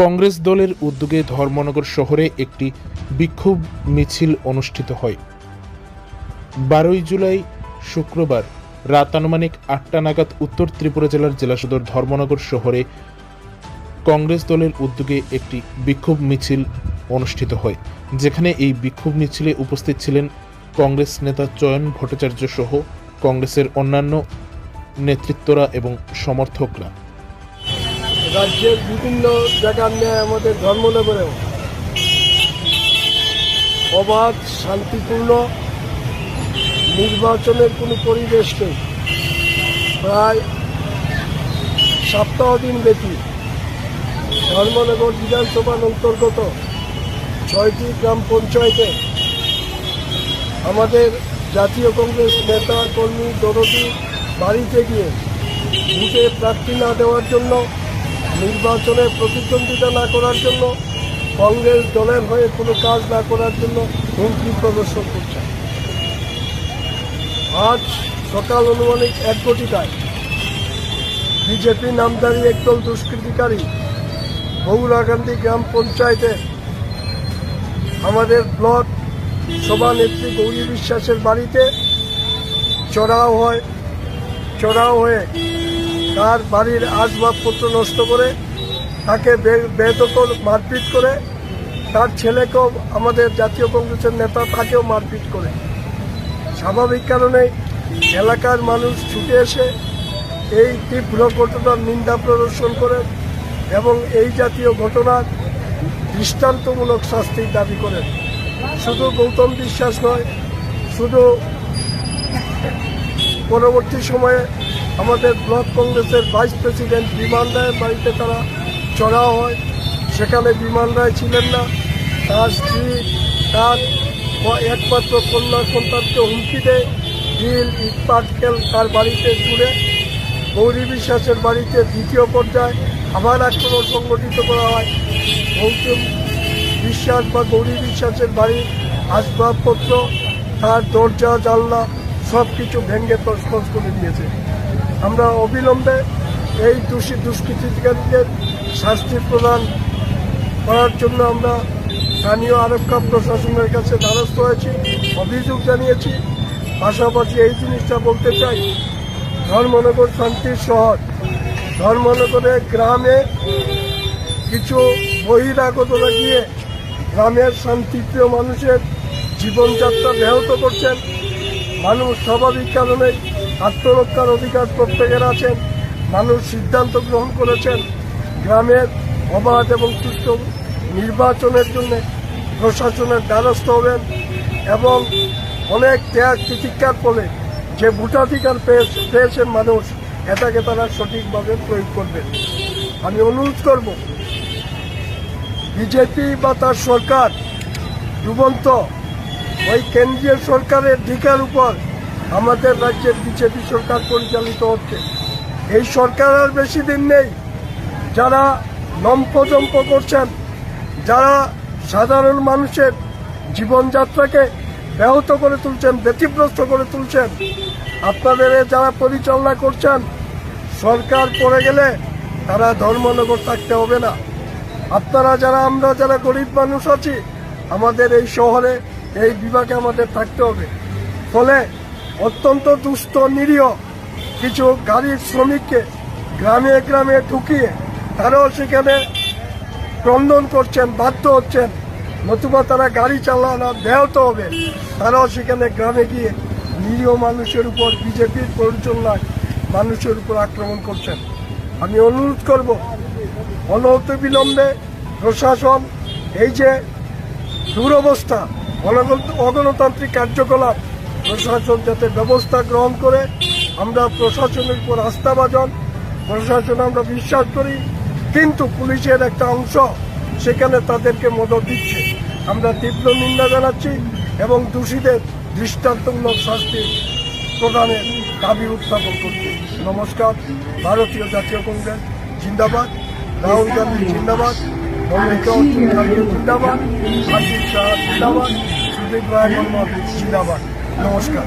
কংগ্রেস দলের উদ্যোগে ধর্মনগর শহরে একটি বিক্ষোভ মিছিল অনুষ্ঠিত হয়। বারোই জুলাই, শুক্রবার রাত আনুমানিক আটটা নাগাদ উত্তর ত্রিপুরা জেলার জেলা সদর ধর্মনগর শহরে কংগ্রেস দলের উদ্যোগে একটি বিক্ষোভ মিছিল অনুষ্ঠিত হয়। যেখানে এই বিক্ষোভ মিছিলে উপস্থিত ছিলেন কংগ্রেস নেতা চয়ন ভট্টাচার্য সহ কংগ্রেসের অন্যান্য নেতৃত্বরা এবং সমর্থকরা। রাজ্যের বিভিন্ন জায়গার ন্যায় আমাদের ধর্মনগরেও অবাধ, শান্তিপূর্ণ, নির্বাচনের কোনো পরিবেশ নেই। প্রায় সপ্তাহ দিন ব্যাপী ধর্মনগর বিধানসভার অন্তর্গত ছয়টি গ্রাম পঞ্চায়েতে আমাদের জাতীয় কংগ্রেস নেতা, কর্মী দরদি বাড়িতে গিয়ে ভোটে প্রার্থী না দেওয়ার জন্য নির্বাচনে প্রতিদ্বন্দ্বিতা না করার জন্য কংগ্রেস দলের হয়ে কোনো কাজ না করার জন্য হুমকি প্রদর্শন করছে। আজ সকাল অনুমানিক এক কোটিটায় বিজেপি নামদারি একদল দুষ্কৃতিকারী বগুড়া গান্ধী গ্রাম পঞ্চায়েতে আমাদের ব্লক সভানেত্রী গৌরী বিশ্বাসের বাড়িতে চড়াও হয়, চড়াও হয়ে তার বাড়ির আসবাবপত্র নষ্ট করে তাকে বে- বেদখল, মারপিট করে তার ছেলেকেও আমাদের জাতীয় কংগ্রেসের নেতা তাকেও মারপিট করে। স্বাভাবিক কারণে এলাকার মানুষ ছুটে এসে এই তীব্র ঘটনার নিন্দা প্রদর্শন করে এবং এই জাতীয় ঘটনার দৃষ্টান্তমূলক শাস্তির দাবি করেন শুধু গৌতম বিশ্বাস নয়, শুধু পরবর্তী সময়ে আমাদের ব্লক কংগ্রেসের ভাইস প্রেসিডেন্ট বিমান রায়ের বাড়িতে তারা চড়াও হয়। সেখানে বিমান রায় ছিলেন না। তার স্ত্রী, তার একমাত্র কন্যা সন্তানকে হুমকি দেয়। ঢিল ইট তার বাড়িতে জুড়ে গৌরী বিশ্বাসের বাড়িতে দ্বিতীয় পর্যায়ে আবার আক্রমণ সংগঠিত করা হয়। গৌতম বিশ্বাস বা গৌরী বিশ্বাসের বাড়ির আসবাবপত্র, তার দরজা, জানলা সব কিছু ভেঙে তছনছ করে দিয়েছে। আমরা অবিলম্বে এই দোষী দুষ্কৃতিকারীদের শাস্তি প্রদান করার জন্য আমরা স্থানীয় আরক্ষা প্রশাসনের কাছে দ্বারস্থ হয়েছি, অভিযোগ জানিয়েছি। পাশাপাশি এই জিনিসটা বলতে চাই, ধর্মনগর শান্তির শহর। ধর্মনগরে গ্রামে কিছু বহিরাগতরা গিয়ে গ্রামের শান্তিপ্রিয় মানুষের জীবনযাত্রা ব্যাহত করছেন। মানুষ স্বাভাবিক কারণে আত্মরক্ষার অধিকার প্রত্যেকের আছেন মানুষ সিদ্ধান্ত গ্রহণ করেছেন। গ্রামের অবাধ এবং সুস্থ নির্বাচনের জন্য প্রশাসনের দ্বারস্থ হবেন এবং অনেক ত্যাগ তিতিক্ষার ফলে যে ভোটাধিকার পেয়ে- পেয়েছেন মানুষ, এটাকে তারা সঠিকভাবে প্রয়োগ করবেন। আমি অনুরোধ করব, বিজেপি বা তার সরকার ডুবন্ত ওই কেন্দ্রীয় সরকারের ঢিকার উপর আমাদের রাজ্যের বিজেপি সরকার পরিচালিত হচ্ছে। এই সরকার আর বেশি দিন নেই। যারা লম্পজম্প করছেন, যারা সাধারণ মানুষের জীবনযাত্রাকে ব্যাহত করে তুলছেন ব্যতিগ্রস্ত করে তুলছেন, আপনাদের যারা পরিচালনা করছেন, সরকার পড়ে গেলে তারা ধর্মনগর থাকতে হবে না। আপনারা যারা, আমরা যারা গরিব মানুষ আছি, আমাদের এই শহরে এই বিভাগে আমাদের থাকতে হবে। ফলে অত্যন্ত দুস্থ, নিরীহ কিছু গাড়ির শ্রমিককে গ্রামে গ্রামে ঢুকিয়ে তারাও সেখানে ক্রন্দন করছেন, বাধ্য হচ্ছেন। নতুবা তারা গাড়ি চালানো ব্যাহত হবে। তারাও সেখানে গ্রামে গিয়ে নিরীহ মানুষের উপর, বিজেপির পরিচালনায় মানুষের উপর আক্রমণ করছেন। আমি অনুরোধ করব অনন্ত বিলম্বে প্রশাসন, এই যে দুরবস্থা অগণতান্ত্রিক কার্যকলাপ প্রশাসন যাতে ব্যবস্থা গ্রহণ করে, আমরা প্রশাসনের উপর আস্থাভাজন প্রশাসন আমরা বিশ্বাস করি, কিন্তু পুলিশের একটা অংশ সেখানে তাদেরকে মদত দিচ্ছে। আমরা তীব্র নিন্দা জানাচ্ছি এবং দোষীদের দৃষ্টান্তমূলক শাস্তি প্রদানের দাবি উত্থাপন করছি। নমস্কার, ভারতীয় জাতীয় কংগ্রেস, জিন্দাবাদ, রাহুল গান্ধী জিন্দাবাদ জিন্দাবাদ শাহ জিন্দাবাদ, সুদীপ রায় জিন্দাবাদ। নমস্কার।